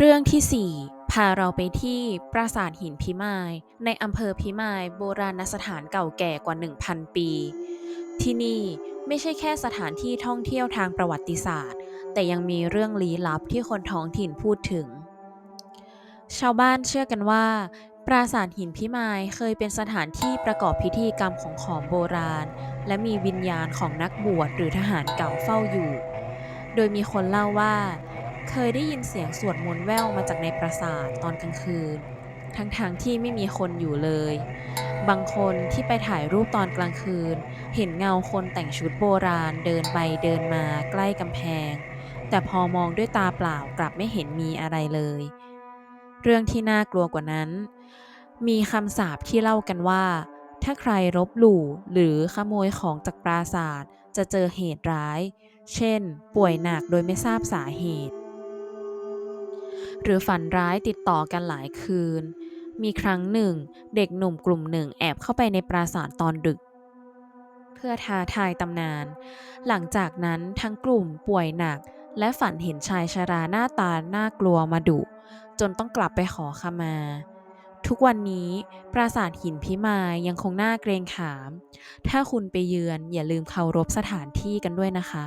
เรื่องที่ 4 พาเราไปที่ปราสาทหินพิมาย ในอำเภอพิมายโบราณสถานเก่าแก่กว่า 1,000 ปี ที่นี่ไม่ใช่แค่สถานที่ท่องเที่ยวทางประวัติศาสตร์ แต่ยังมีเรื่องลี้ลับที่คนท้องถิ่นพูดถึง ชาวบ้านเชื่อกันว่า ปราสาทหินพิมายเคยเป็นสถานที่ประกอบพิธีกรรมของขอมโบราณ และมีวิญญาณของนักบวชหรือทหารเก่าเฝ้าอยู่ โดยมีคนเล่าว่า เคยได้ยินเสียงสวดมนต์แว่วมาจากในปราสาทตอนกลางคืน ทั้งๆทที่ไม่มีคนอยู่เลย บางคนที่ไปถ่ายรูปตอนกลางคืน เห็นเงาคนแต่งชุดโบราณเดินไปเดินมาใกล้กำแพง แต่พอมองด้วยตาเปล่ากลับไม่เห็นมีอะไรเลย เรื่องที่น่ากลัวกว่านั้น มีคำสาปที่เล่ากันว่า ถ้าใครรบหลู่หรือขโมยของจากปราสาทจะเจอเหตุร้าย เช่น ป่วยหนักโดยไม่ทราบสาเหตุ หรือฝันร้ายติดต่อกันหลายคืน มีครั้งหนึ่ง เด็กหนุ่มกลุ่มหนึ่งแอบเข้าไปในปราสาทตอนดึก เพื่อท้าทายตำนาน หลังจากนั้นทั้งกลุ่มป่วยหนัก และฝันเห็นชายชราหน้าตาน่ากลัวมาดุ จนต้องกลับไปขอขมาทุกวันนี้ปราสาทหินพิมายยังคงน่าเกรงขาม ถ้าคุณไปเยือนอย่าลืมเคารพสถานที่กันด้วยนะคะ